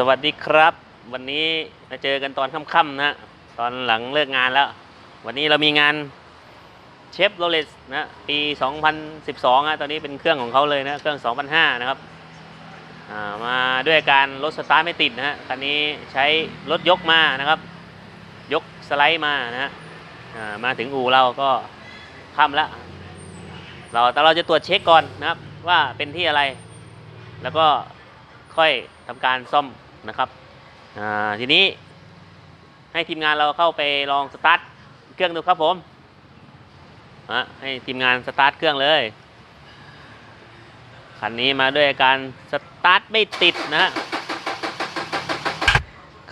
สวัสดีครับ วันนี้มาเจอกันตอนค่ำๆนะตอนหลังเลิกงานแล้ว วันนี้เรามีงานเชฟโรเลสนะปี 2012นะตอนนี้เป็นเครื่องของเขาเลยนะเครื่อง 2005 นะครับามาด้วยการรถสตาร์ทไม่ติดนะฮะคันนี้ใช้รถยกมานะครับ ยกสไลด์มานะฮะมาถึงอู่เราก็ค่ำแล้วเราแต่เราจะตรวจเช็คก่อนนะครับว่าเป็นที่อะไร แล้วก็ค่อยทำการซ่อม นะครับทีนี้ให้ทีมงานเราเข้าไปลองสตาร์ทเครื่องดูครับผมให้ทีมงานสตาร์ทเครื่องเลยคันนี้มาด้วยการสตาร์ทไม่ติดนะฮะ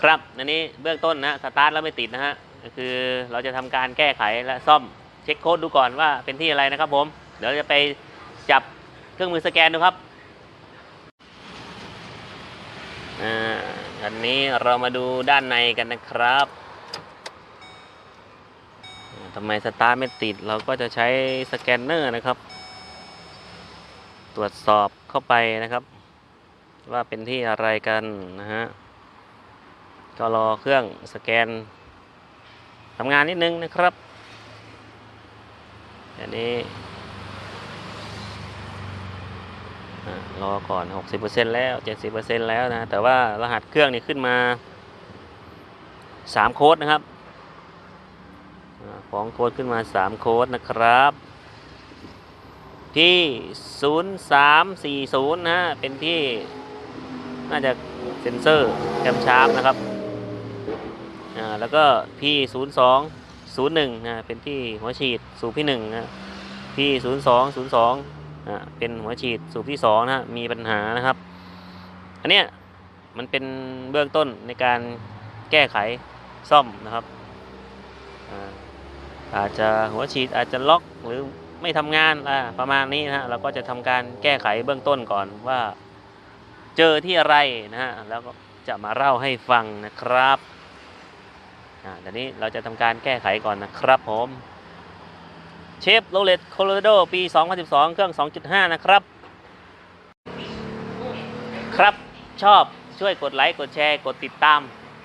ครับอันนี้เบื้องต้นนะสตาร์ทแล้วไม่ติดนะฮะก็คือเราจะทำการแก้ไขและซ่อมเช็คโค้ดดูก่อนว่าเป็นที่อะไรนะครับผม เดี๋ยวจะไปจับเครื่องมือสแกนดูครับอ่า อันนี้เรามาดูด้านในกันนะครับทำไมสตาร์ไม่ติดเราก็จะใช้สแกนเนอร์นะครับ ตรวจสอบเข้าไปนะครับ ว่าเป็นที่อะไรกันนะฮะก็รอเครื่องสแกนทำงานนิดนึงนะครับอันนี้ อ่า รอก่อน 60%แล้ว 70%แล้วนะ แต่ว่ารหัสเครื่องนี่ขึ้นมา 3 โค้ดนะครับของโค้ดขึ้นมา 3 โค้ดนะครับ ที่ 0340 นะฮะเป็นที่น่าจะเซ็นเซอร์แคมชาร์ปนะครับ อ่า แล้วก็พี่ 0201 นะ เป็นที่หัวฉีดสูบที่1นะพี่ 0202อ่า เป็นหัวฉีดสูบที่สองนะฮะมีปัญหานะครับ อันเนี้ยมันเป็นเบื้องต้นในการแก้ไขซ่อมนะครับ อาจจะหัวฉีดอาจจะล็อกหรือไม่ทำงานประมาณนี้นะฮะเราก็จะทำการแก้ไขเบื้องต้นก่อนว่า เจอที่อะไรนะฮะแล้วก็จะมาเล่าให้ฟังนะครับอ่าเดี๋ยวนี้เราจะทำการแก้ไขก่อนนะครับผม ชฟโรเลตโคโลราโดปี 2012 เครื่อง 2.5 นะครับ ครับชอบช่วยกดไลค์กดแชร์กดติดตาม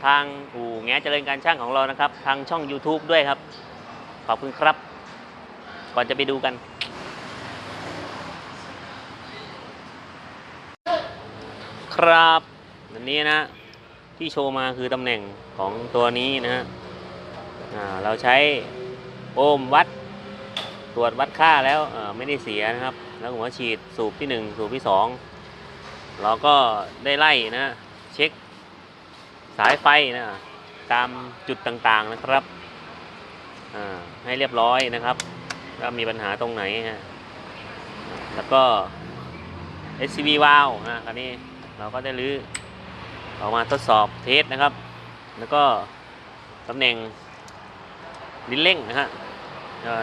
ทางอู่แงเจริญการช่างของเรานะครับ ทางช่อง YouTube ด้วยครับ ขอบคุณครับ ก่อนจะไปดูกัน ครับอันนี้นะ ที่โชว์มาคือตำแหน่งของตัวนี้นะฮะเราใช้โอห์มวัด ตรวจวัดค่าแล้วไม่ได้เสียนะครับ แล้วหัวฉีดสูบที่ 1 สูบที่ 2 เราก็ได้ไล่นะเช็คสายไฟนะตามจุดต่างๆนะครับให้เรียบร้อยนะครับว่ามีปัญหาตรงไหนฮะแล้วก็ SCV valve นะคันนี้เราก็ได้รื้อออกมาทดสอบเทสนะครับ แล้วก็ตำแหน่งลิ้นเร่งนะฮะ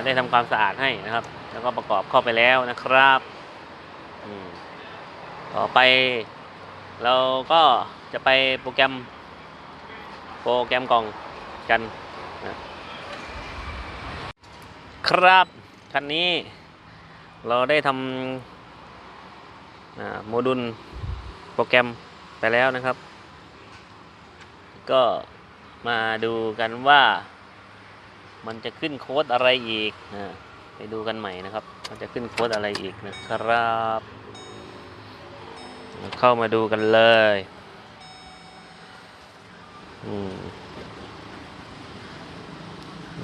ได้ทำความสะอาดให้นะครับ แล้วก็ประกอบเข้าไปแล้วนะครับต่อไป เราก็จะไปโปรแกรม โปรแกรมกล่องกันนะครับคันนี้เราได้ทำโมดูลโปรแกรมไปแล้วนะครับ ก็มาดูกันว่า มันจะขึ้นโค้ดอะไรอีกนะไปดูกันใหม่นะครับ มันจะขึ้นโค้ดอะไรอีกนะครับ เข้ามาดูกันเลย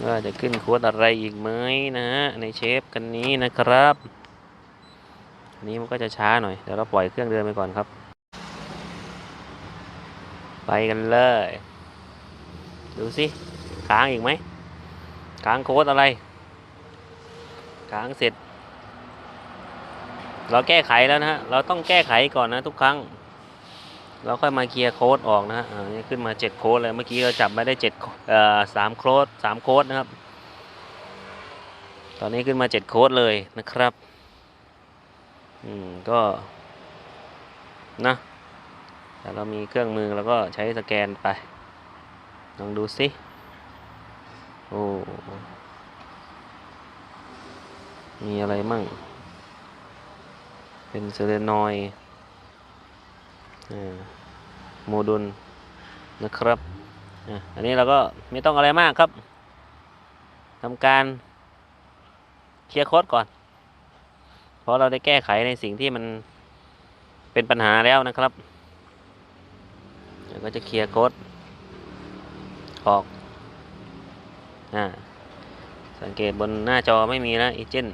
ว่าจะขึ้นโค้ดอะไรอีกไหมนะฮะในเชฟกันนี้นะครับอันนี้มันก็จะช้าหน่อย เดี๋ยวเราปล่อยเครื่องเดินไปก่อนครับ ไปกันเลย ดูสิค้างอีกไหม ค้างโค้ดอะไรค้างเสร็จ เราแก้ไขแล้วนะฮะ เราต้องแก้ไขก่อนนะทุกครั้ง เราค่อยมาเคลียร์โค้ดออกนะฮะอ่านี่ขึ้นมาเจ็ดโค้ดเลย เมื่อกี้เราจับมาได้เจ็ดเอ่อสามโค้ดสามโค้ดนะครับ ตอนนี้ขึ้นมาเจ็ดโค้ดเลยนะครับ อืมก็นะแต่เรามีเครื่องมือเราก็ใช้สแกนไป ลองดูสิ อ้ มีอะไรมั่ง เป็นเซเลนอยด์โมดูลนะครับ อันนี้เราก็ไม่ต้องอะไรมากครับทำการเคลียร์โค้ดก่อน เพราะเราได้แก้ไขในสิ่งที่มันเป็นปัญหาแล้วนะครับ เดี๋ยวก็จะเคลียร์โค้ดออก สังเกตบนหน้าจอไม่มีนะอีเจน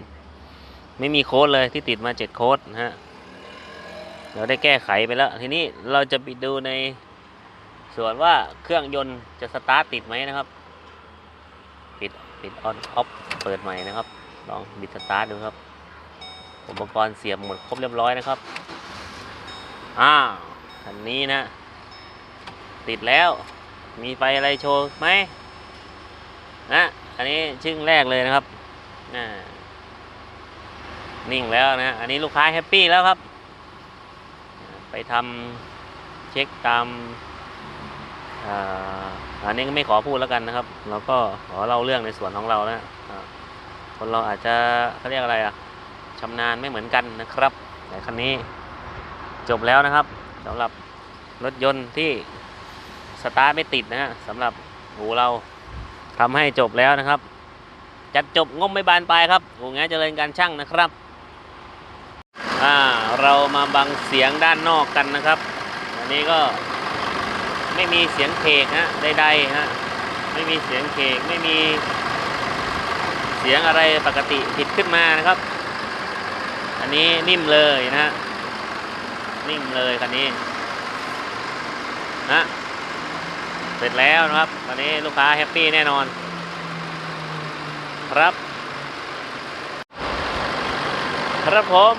ไม่มีโค้ดเลยที่ติดมา7โค้ดนะฮะเราได้แก้ไขไปแล้ว ทีนี้เราจะไปดูในส่วนว่าเครื่องยนต์จะสตาร์ทติดไหมนะครับ ปิดปิดออนออฟเปิดใหม่นะครับ ลองบิดสตาร์ทดูครับ อุปกรณ์เสียบหมดครบเรียบร้อยนะครับอ้าวคันนี้นะ ติดแล้วมีไฟอะไรโชว์ไหม นะอันนี้ชึ่งแรกเลยนะครับน่นิ่งแล้วนะ อันนี้ลูกค้าแฮปปี้แล้วครับ ไปทำเช็คตามอันนี้ก็ไม่ขอพูดแล้วกันนะครับ เราก็ขอเล่าเรื่องในส่วนของเรานะคนเราอาจจะเขาเรียกอะไรอะชำนาญไม่เหมือนกันนะครับ แต่คันนี้จบแล้วนะครับสำหรับรถยนต์ที่สตาร์ทไม่ติดนะฮะสำหรับหูเรา ทำให้จบแล้วนะครับ จัดจบงบไม่บานปลายครับหูงานเจริญการช่างนะครับอ่าเรามาบังเสียงด้านนอกกันนะครับอันนี้ก็ไม่มีเสียงเคกฮะใดๆฮะไม่มีเสียงเคกไม่มีเสียงอะไรปกติผิดขึ้นมานะครับ อันนี้นิ่มเลยนะฮะนิ่มเลยคันนี้นะ เสร็จแล้วนะครับตอนนี้ลูกค้าแฮปปี้แน่นอน ครับ ครับผม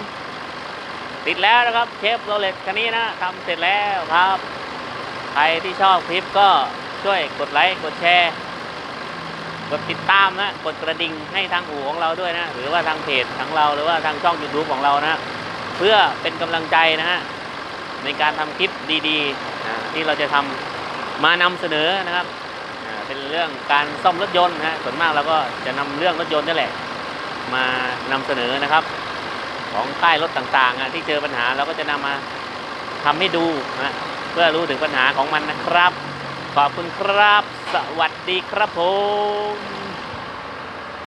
ติดแล้วนะครับเชฟโรเลตคันนี้นะทำเสร็จแล้วครับ ใครที่ชอบคลิปก็ช่วยกดไลค์กดแชร์กดติดตามนะ กดกระดิ่งให้ทางอู่ของเราด้วยนะ หรือว่าทางเพจของเรา หรือว่าทางช่อง YouTube ของเรานะ เพื่อเป็นกำลังใจนะฮะในการทำคลิปดีๆที่เราจะทำ มานำเสนอนะครับเป็นเรื่องการซ่อมรถยนต์นะส่วนมากเราก็จะนำเรื่องรถยนต์นี่แหละ มานำเสนอนะครับ ของค่ายรถต่างๆที่เจอปัญหาเราก็จะนำมาทำให้ดูนะเพื่อรู้ถึงปัญหาของมันนะครับ ขอบคุณครับ สวัสดีครับผม